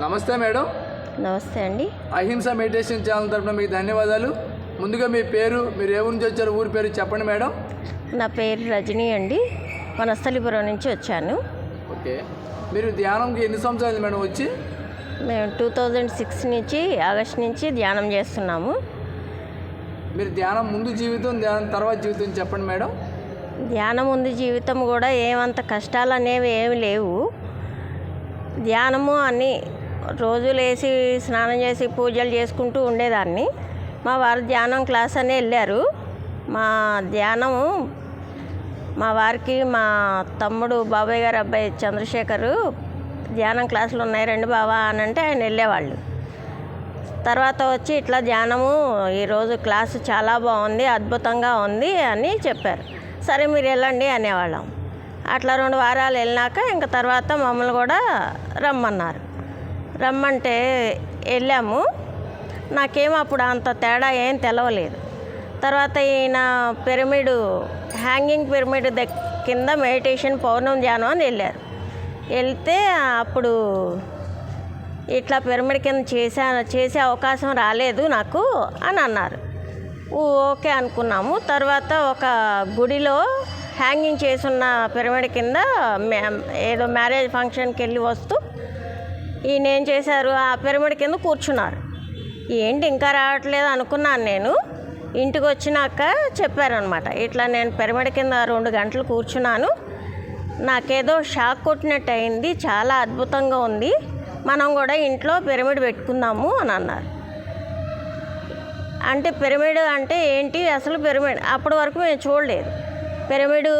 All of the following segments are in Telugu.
నమస్తే మేడం. నమస్తే అండి. అహింస మెడిటేషన్ ఛానల్ తరపున మీకు ధన్యవాదాలు. ముందుగా మీ పేరు మీరు ఏ ఊరి నుంచి వచ్చారు ఊరి పేరు చెప్పండి మేడం. నా పేరు రజనీ అండి. వనస్థలిపురం నుంచి వచ్చాను. ఓకే. మీరు ధ్యానంకి ఎన్ని సంవత్సరాలు మేడం వచ్చి? మేము టూ థౌజండ్ సిక్స్ నుంచి ఆగస్ట్ నుంచి ధ్యానం చేస్తున్నాము. మీరు ధ్యానం ముందు జీవితం ధ్యానం తర్వాత జీవితం చెప్పండి మేడం. ధ్యానం ఉంది జీవితం కూడా ఏమంత కష్టాలు అనేవి ఏమి లేవు. ధ్యానము అన్నీ రోజు లేచి స్నానం చేసి పూజలు చేసుకుంటూ ఉండేదాన్ని. మా వారు ధ్యానం క్లాస్ అని వెళ్ళారు. మా ధ్యానము మా వారికి మా తమ్ముడు బాబాయ్ గారు అబ్బాయి చంద్రశేఖరు ధ్యానం క్లాసులు ఉన్నాయి రెండు బావా అని అంటే ఆయన వెళ్ళేవాళ్ళు. తర్వాత వచ్చి ఇట్లా ధ్యానము ఈరోజు క్లాసు చాలా బాగుంది అద్భుతంగా ఉంది అని చెప్పారు. సరే మీరు వెళ్ళండి అనేవాళ్ళం. అట్లా రెండు వారాలు వెళ్ళినాక ఇంకా తర్వాత మమ్మల్ని కూడా రమ్మన్నారు. రమ్మంటే వెళ్ళాము. నాకేం అప్పుడు అంత తేడా ఏం తెలవలేదు. తర్వాత ఈయన పిరమిడ్ హ్యాంగింగ్ పిరమిడ్ ద కింద మెడిటేషన్ పౌర్ణం ధ్యానం అని వెళ్ళారు. వెళ్తే అప్పుడు ఇట్లా పిరమిడ్ కింద చేసా చేసే అవకాశం రాలేదు నాకు అని అన్నారు. ఓకే అనుకున్నాము. తర్వాత ఒక గుడిలో హ్యాంగింగ్ చేసున్న పిరమిడ్ కింద మ్యా- ఏదో మ్యారేజ్ ఫంక్షన్కి వెళ్ళి వస్తూ ఈయన ఏం చేశారు? ఆ పిరమిడ్ కింద కూర్చున్నారు. ఏంటి ఇంకా రావట్లేదు అనుకున్నాను నేను. ఇంటికి వచ్చినాక చెప్పారనమాట ఇట్లా నేను పిరమిడ్ కింద రెండు గంటలు కూర్చున్నాను. నాకేదో షాక్ కొట్టినట్టు అయింది చాలా అద్భుతంగా ఉంది. మనం కూడా ఇంట్లో పిరమిడ్ పెట్టుకుందాము అని అన్నారు. అంటే పిరమిడ్ అంటే ఏంటి? అసలు పిరమిడ్ అప్పటి వరకు మేము చూడలేదు. పిరమిడు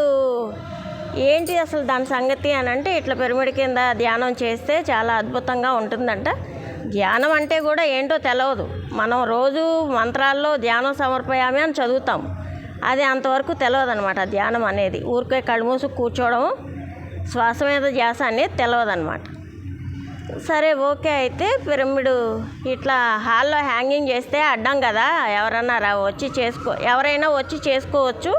ఏంటి అసలు దాని సంగతి అని అంటే ఇట్లా పిరమిడ్ కింద ధ్యానం చేస్తే చాలా అద్భుతంగా ఉంటుందంట. ధ్యానం అంటే కూడా ఏంటో తెలియదు మనం రోజు మంత్రాల్లో ధ్యానం సమర్పయామి అని చదువుతాం. అది అంతవరకు తెలియదు అనమాట ధ్యానం అనేది. ఊరికే కళ్ళు కూర్చోవడం శ్వాస మీద ధ్యాస అనేది తెలియదు అనమాట సరే ఓకే అయితే పిరమిడు ఇట్లా హాల్లో హ్యాంగింగ్ చేస్తే అడ్డం కదా. ఎవరన్నా రా వచ్చి చేసుకో ఎవరైనా వచ్చి చేసుకోవచ్చు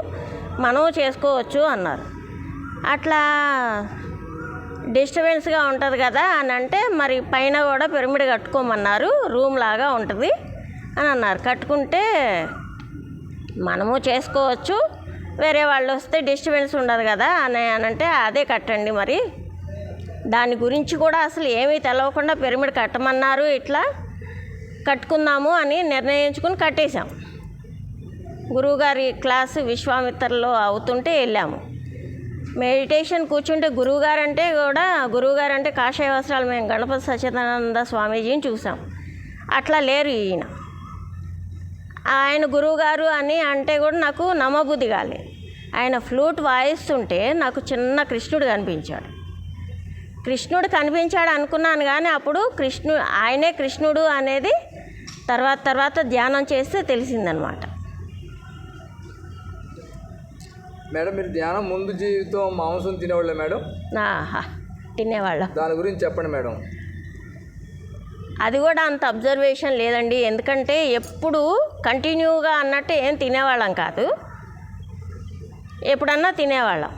మనం చేసుకోవచ్చు అన్నారు. అట్లా డిస్టర్బెన్స్గా ఉంటుంది కదా అని అంటే మరి పైన కూడా పిరమిడ్ కట్టుకోమన్నారు. రూమ్ లాగా ఉంటుంది అని అన్నారు. కట్టుకుంటే మనము చేసుకోవచ్చు. వేరే వాళ్ళు వస్తే డిస్టర్బెన్స్ ఉండదు కదా అని అని అంటే అదే కట్టండి మరి. దాని గురించి కూడా అసలు ఏమీ తెలవకుండా పిరమిడ్ కట్టమన్నారు. ఇట్లా కట్టుకుందాము అని నిర్ణయించుకుని కట్టేశాం. గురువుగారి క్లాసు విశ్వామిత్రలో అవుతుంటే వెళ్ళాము. మెడిటేషన్ కూర్చుంటే గురువుగారు అంటే కూడా గురువుగారు అంటే కాషాయ వస్త్రాలు మేము గణపతి సచ్చిదానంద స్వామీజీని చూసాం. అట్లా లేరు ఈయన. ఆయన గురువుగారు అని అంటే కూడా నాకు నమ్మబుద్ధి కాలేదు ఆయన ఫ్లూట్ వాయిస్తుంటే నాకు చిన్న కృష్ణుడు కనిపించాడు. కృష్ణుడు కనిపించాడు అనుకున్నాను కానీ అప్పుడు కృష్ణు ఆయనే కృష్ణుడు అనేది తర్వాత తర్వాత ధ్యానం చేస్తే తెలిసిందనమాట. మేడం మీరు ధ్యానం ముందు జీవితం మాంసం తినేవాళ్ళే మేడం? తినేవాళ్ళం. దాని గురించి చెప్పండి మేడం. అది కూడా అంత అబ్జర్వేషన్ లేదండి. ఎందుకంటే ఎప్పుడు కంటిన్యూగా అన్నట్టు ఏం తినేవాళ్ళం కాదు. ఎప్పుడన్నా తినేవాళ్ళం.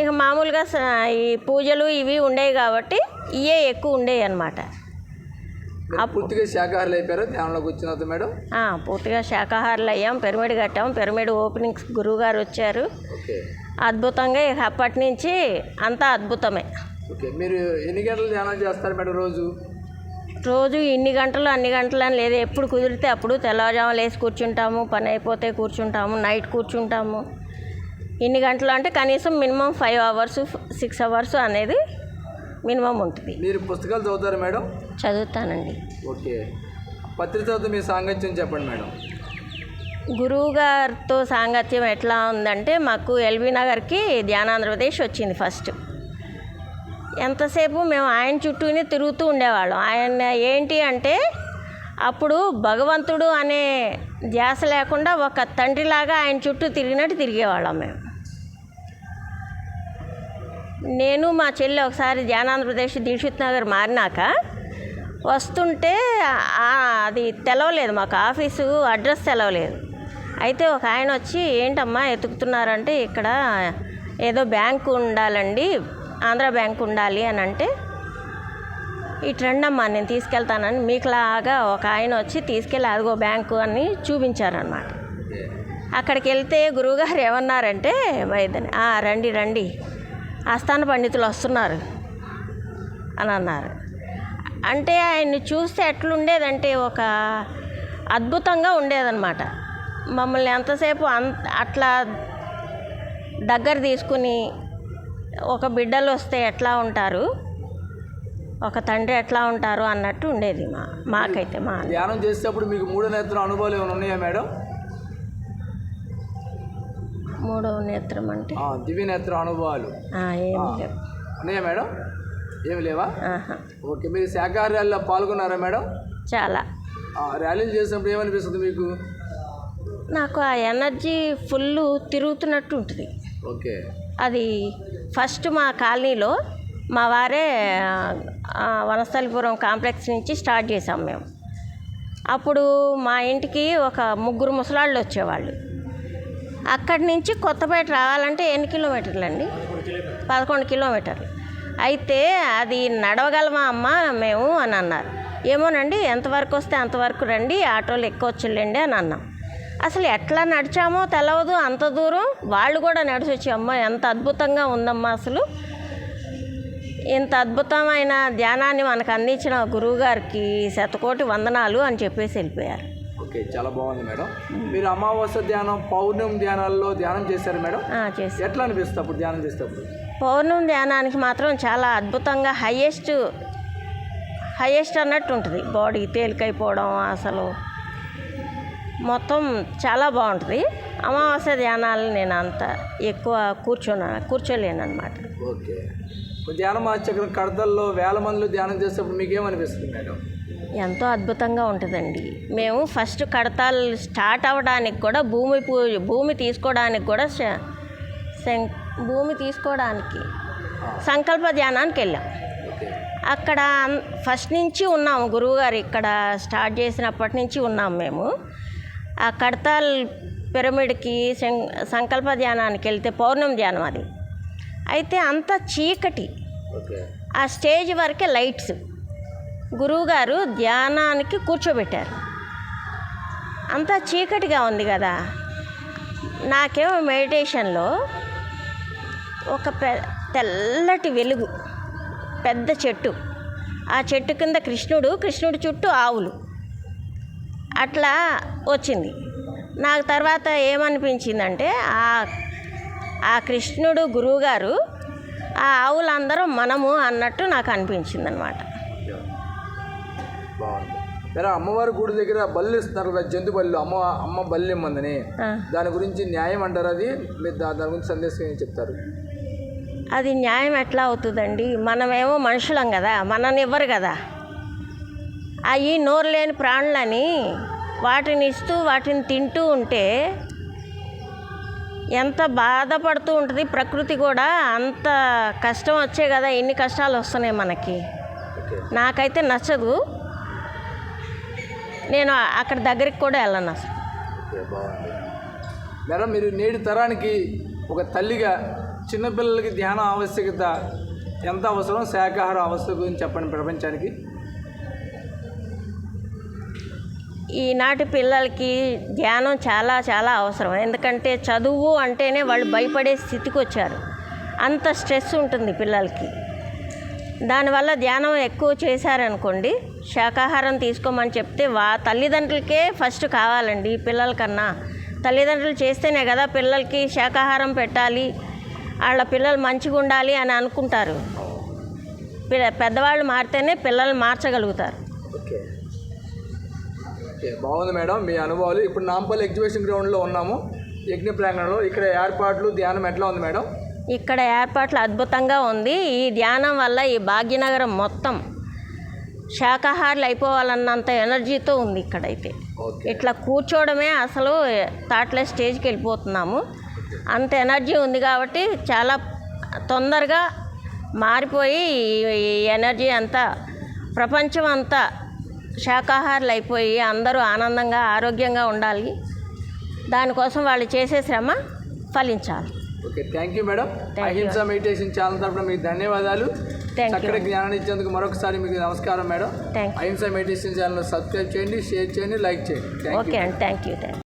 ఇక మామూలుగా ఈ పూజలు ఇవి ఉండేవి కాబట్టి ఇవే ఎక్కువ ఉండేవి అనమాట పూర్తిగా శాకాహారులు అయిపోయారా? ధ్యానంలోకి వచ్చిన మేడం? పూర్తిగా శాకాహారులు అయ్యాం. పిరమిడ్ కట్టాం. పిరమిడ్ ఓపెనింగ్స్ గురువుగారు వచ్చారు. ఓకే. అద్భుతంగా ఇక అప్పటి నుంచి అంతా అద్భుతమే. ఓకే. మీరు ఎన్ని గంటలు ధ్యానం చేస్తారు మేడం రోజు? రోజు ఇన్ని గంటలు అన్ని గంటలు అని లేదు. ఎప్పుడు కుదిరితే అప్పుడు తెల్లవారుజాము లేచి కూర్చుంటాము. పని అయిపోతే కూర్చుంటాము. నైట్ కూర్చుంటాము. ఇన్ని గంటలు అంటే కనీసం minimum five hours six hours అనేది మినిమం ఉంటుంది. మీరు పుస్తకాలు చదువుతారు మేడం? చదువుతానండి. ఓకే. పత్రికతో మీ సాంగత్యం చెప్పండి మేడం. గురువు గారితో సాంగత్యం ఎట్లా ఉందంటే మాకు ఎల్బీ నగర్కి ధ్యానాంధ్రప్రదేశ్ వచ్చింది ఫస్ట్. ఎంతసేపు మేము ఆయన చుట్టూనే తిరుగుతూ ఉండేవాళ్ళం. ఆయన ఏంటి అంటే అప్పుడు భగవంతుడు అనే ధ్యాస లేకుండా ఒక తండ్రిలాగా ఆయన చుట్టూ తిరిగినట్టు తిరిగేవాళ్ళం మేము. నేను మా చెల్లి ఒకసారి ధ్యానాంధ్రప్రదేశ్ దీక్షిత్ నగర్ మారినాక వస్తుంటే అది తెలవలేదు మాకు ఆఫీసు అడ్రస్ తెలవలేదు. అయితే ఒక ఆయన వచ్చి ఏంటమ్మా ఎతుకుతున్నారంటే ఇక్కడ ఏదో బ్యాంకు ఉండాలండి ఆంధ్ర బ్యాంక్ ఉండాలి అని అంటే ఇటు రండమ్మా నేను తీసుకెళ్తానని మీకులాగా ఒక ఆయన వచ్చి తీసుకెళ్ళి అదిగో బ్యాంకు అని చూపించారనమాట అక్కడికి వెళ్తే గురువుగారు ఏమన్నారంటే వైద్యని రండి రండి ఆస్థాన పండితులు వస్తున్నారు అని అన్నారు. అంటే ఆయన్ని చూస్తే ఎట్లుండేదంటే ఒక అద్భుతంగా ఉండేదన్నమాట. మమ్మల్ని ఎంతసేపు అన్ అట్లా దగ్గర తీసుకుని ఒక బిడ్డలు వస్తే ఎట్లా ఉంటారు? ఒక తండ్రి ఎట్లా ఉంటారు అన్నట్టు ఉండేది మా మాకైతే మా ధ్యానం చేసేటప్పుడు మీకు మూడు నేత్రం అనుభవాలు ఏమైనా ఉన్నాయా మేడం? మూడవ నేత్రం అంటే. దివ్య నేత్రం అనుభవాలు. ఉన్నాయా మేడం? ఏమి లేవా. ఓకే మీరు శాఖాహార ర్యాలీలో పాల్గొన్నారా మేడం? చాలా. ర్యాలీలు చేసినప్పుడు ఏమనిపిస్తుంది మీకు? నాకు ఆ ఎనర్జీ ఫుల్ తిరుగుతున్నట్టు ఉంటుంది. ఓకే. అది ఫస్ట్ మా కాలనీలో మా వారే వనస్థలిపురం కాంప్లెక్స్ నుంచి స్టార్ట్ చేసాం మేము. అప్పుడు మా ఇంటికి ఒక ముగ్గురు ముసలాళ్ళు వచ్చేవాళ్ళు. అక్కడి నుంచి కొత్తపేట రావాలంటే ఎన్ని కిలోమీటర్లు అండి పదకొండు కిలోమీటర్లు. అయితే అది నడవగలమా అమ్మ? మేము అని అన్నారు. ఏమోనండి ఎంతవరకు వస్తే అంతవరకు రండి ఆటోలు ఎక్కొచ్చులేండి అని అన్నాం. అసలు ఎట్లా నడిచామో తెలవదు అంత దూరం. వాళ్ళు కూడా నడిచి వచ్చి అమ్మ ఎంత అద్భుతంగా ఉందమ్మా అసలు. ఇంత అద్భుతమైన ధ్యానాన్ని మనకు అందించిన గురువుగారికి శతకోటి వందనాలు అని చెప్పేసి వెళ్ళిపోయారు. ఓకే చాలా బాగుంది మేడం. మీరు అమావాస్య ధ్యానం పౌర్ణమి ధ్యానాల్లో ధ్యానం చేశారు మేడం? ఎట్లా అనిపిస్తుంది అప్పుడు ధ్యానం చేసేటప్పుడు? పౌర్ణమి ధ్యానానికి మాత్రం చాలా అద్భుతంగా హయ్యెస్ట్ హయ్యెస్ట్ అన్నట్టు ఉంటుంది. బాడీ తేలికైపోవడం అసలు మొత్తం చాలా బాగుంటుంది. అమావాస్య ధ్యానాలు నేను అంత ఎక్కువ కూర్చోను కూర్చోలేను అనమాట ఓకే. ధ్యాన మహాచక్రం కడతల్లో వేల మందిలో ధ్యానం చేసేటప్పుడు మీకు ఏమనిపిస్తుంది మేడం? ఎంతో అద్భుతంగా ఉంటుందండి. మేము ఫస్ట్ కడతాలు స్టార్ట్ అవ్వడానికి కూడా భూమి పూజ భూమి తీసుకోవడానికి కూడా భూమి తీసుకోవడానికి సంకల్ప ధ్యానానికి వెళ్ళాం. అక్కడ ఫస్ట్ నుంచి ఉన్నాము గురువుగారు ఇక్కడ స్టార్ట్ చేసినప్పటి నుంచి ఉన్నాం మేము. ఆ కడతాల్ పిరమిడ్కి సం- సంకల్ప ధ్యానానికి వెళ్తే పౌర్ణమి ధ్యానం అది. అయితే అంత చీకటి. ఆ స్టేజ్ వరకే లైట్స్. గురువుగారు ధ్యానానికి కూర్చోబెట్టారు. అంతా చీకటిగా ఉంది కదా. నాకేమో మెడిటేషన్లో ఒక పె తెల్లటి వెలుగు పెద్ద చెట్టు. ఆ చెట్టు కింద కృష్ణుడు కృష్ణుడి చుట్టూ ఆవులు. అట్లా వచ్చింది. నాకు తర్వాత ఏమనిపించిందంటే ఆ ఆ కృష్ణుడు గురువుగారు ఆ ఆవులందరూ మనము అన్నట్టు నాకు అనిపించింది అనమాట వేరే అమ్మవారి గుడి దగ్గర బల్లి ఇస్తున్నారు కదా జంతు బల్లి. అమ్మ అమ్మ బల్లి ఇమ్మందని. దాని గురించి న్యాయం అంటారు అది? మీరు దాని గురించి సందేశం ఏం చెప్తారు? అది న్యాయం ఎట్లా అవుతుందండి? మనమేమో మనుషులం కదా మనని ఇవ్వరు కదా. అవి నోరు లేని ప్రాణులని వాటిని ఇస్తూ వాటిని తింటూ ఉంటే ఎంత బాధపడుతూ ఉంటుంది. ప్రకృతి కూడా అంత కష్టం వచ్చే కదా ఎన్ని కష్టాలు వస్తున్నాయి మనకి. నాకైతే నచ్చదు. నేను అక్కడ దగ్గరికి కూడా వెళ్ళను అసలు. మేడం మీరు నేటి తరానికి ఒక తల్లిగా చిన్నపిల్లలకి ధ్యాన ఆవశ్యకత ఎంత అవసరం? శాకాహార ఆవశ్యకత గురించి చెప్పండి ప్రపంచానికి. ఈనాటి పిల్లలకి ధ్యానం చాలా చాలా అవసరం. ఎందుకంటే చదువు అంటేనే వాళ్ళు భయపడే స్థితికి వచ్చారు. అంత స్ట్రెస్ ఉంటుంది పిల్లలకి. దానివల్ల ధ్యానం ఎక్కువ చేశారనుకోండి శాకాహారం తీసుకోమని చెప్తే వా తల్లిదండ్రులకే ఫస్ట్ కావాలండి పిల్లల కన్నా. తల్లిదండ్రులు చేస్తేనే కదా పిల్లలకి శాకాహారం పెట్టాలి వాళ్ళ పిల్లలు మంచిగా ఉండాలి అని అనుకుంటారు. పిల్ల పెద్దవాళ్ళు మారితేనే పిల్లలు మార్చగలుగుతారు. ఓకే బాగుంది మేడం మీ అనుభవాలు. ఇప్పుడు నాంపల్లి ఎగ్జిబిషన్ గ్రౌండ్లో ఉన్నాము. యజ్ఞ ప్రాంగణంలో ఇక్కడ ఏర్పాట్లు ధ్యానం ఎట్లా ఉంది మేడం? ఇక్కడ ఏర్పాట్లు అద్భుతంగా ఉంది. ఈ ధ్యానం వల్ల ఈ భాగ్యనగరం మొత్తం శాకాహారులు అయిపోవాలన్నంత ఎనర్జీతో ఉంది ఇక్కడైతే. ఇట్లా కూర్చోవడమే అసలు తాట్లే స్టేజ్కి వెళ్ళిపోతున్నాము. అంత ఎనర్జీ ఉంది కాబట్టి చాలా తొందరగా మారిపోయి ఈ- ఈ ఎనర్జీ అంతా ప్రపంచం అంతా శాకాహారులు అయిపోయి అందరూ ఆనందంగా ఆరోగ్యంగా ఉండాలి. దానికోసం వాళ్ళు చేసే శ్రమ ఫలించాలి. Okay thank you madam. Ahimsa meditation channel తరపున మీకు ధన్యవాదాలు. చక్కటి జ్ఞానాన్ని ఇచ్చేందుకు మరొకసారి మీకు నమస్కారం madam Ahimsa meditation channel subscribe చేయండి షేర్ చేయండి లైక్ చేయండి. ఓకే అండి థ్యాంక్ యూ